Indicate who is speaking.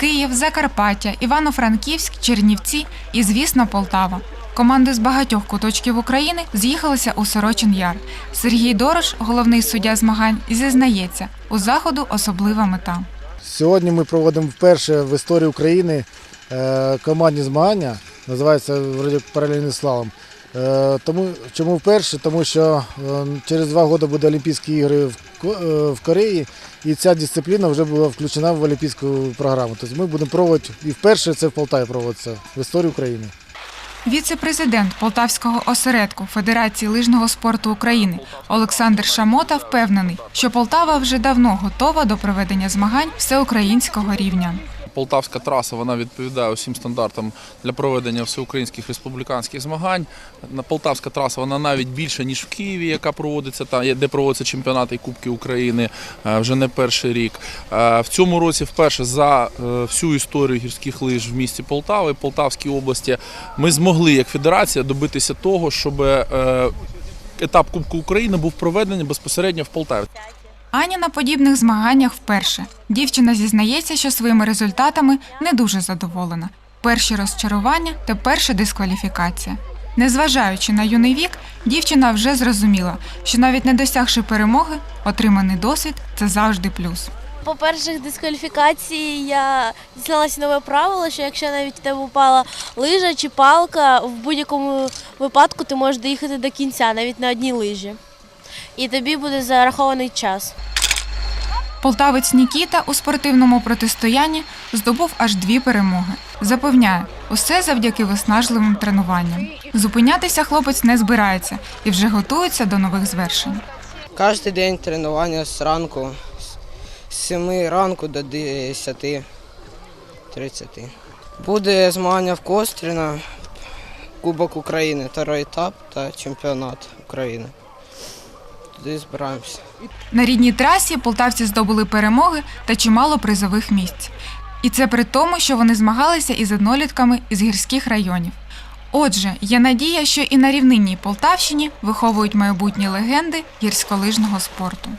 Speaker 1: Київ, Закарпаття, Івано-Франківськ, Чернівці і, звісно, Полтава. Команди з багатьох куточків України з'їхалися у Сорочин Яр. Сергій Дорош, головний суддя змагань, зізнається, у заходу особлива мета.
Speaker 2: Сьогодні ми проводимо вперше в історії України е, командні змагання, називається паралельний слалом. Е, Тому, чому вперше? Тому що е, через два роки буде Олімпійські ігри е, в Кореї, і ця дисципліна вже була включена в Олімпійську програму. Тобто ми будемо проводити і вперше це в Полтаві проводиться в історії України.
Speaker 1: Віце-президент Полтавського осередку Федерації лижного спорту України Олександр Шамота впевнений, що Полтава вже давно готова до проведення змагань всеукраїнського рівня.
Speaker 3: Полтавська траса вона відповідає усім стандартам для проведення всеукраїнських республіканських змагань. Полтавська траса вона навіть більша ніж в Києві, яка проводиться та де проводяться чемпіонати і Кубки України е, вже не перший рік. Е, В цьому році вперше за е, всю історію гірських лиж в місті Полтави, Полтавській області, ми змогли як федерація добитися того, щоб етап Кубку України був проведений безпосередньо в Полтаві.
Speaker 1: Аня на подібних змаганнях вперше. Дівчина зізнається, що своїми результатами не дуже задоволена. Перші розчарування та перша дискваліфікація. Незважаючи на юний вік, дівчина вже зрозуміла, що навіть не досягши перемоги, отриманий досвід це завжди плюс.
Speaker 4: По перших дискваліфікації я дізналася нове правило, що якщо навіть в тебе упала лижа чи палка, в будь-якому випадку ти можеш доїхати до кінця, навіть на одній лижі. І тобі буде зарахований час.
Speaker 1: Полтавець Нікіта у спортивному протистоянні здобув аж дві перемоги. Запевняє, усе завдяки виснажливим тренуванням. Зупинятися хлопець не збирається і вже готується до нових звершень.
Speaker 5: Кожен день тренування з ранку, з 7 ранку до 10 30. Буде змагання в Костріна, Кубок України, второй етап та чемпіонат України. Туди збираємося.
Speaker 1: На рідній трасі полтавці здобули перемоги та чимало призових місць. І це при тому, що вони змагалися із однолітками із гірських районів. Отже, є надія, що і на рівнинній Полтавщині виховують майбутні легенди гірськолижного спорту.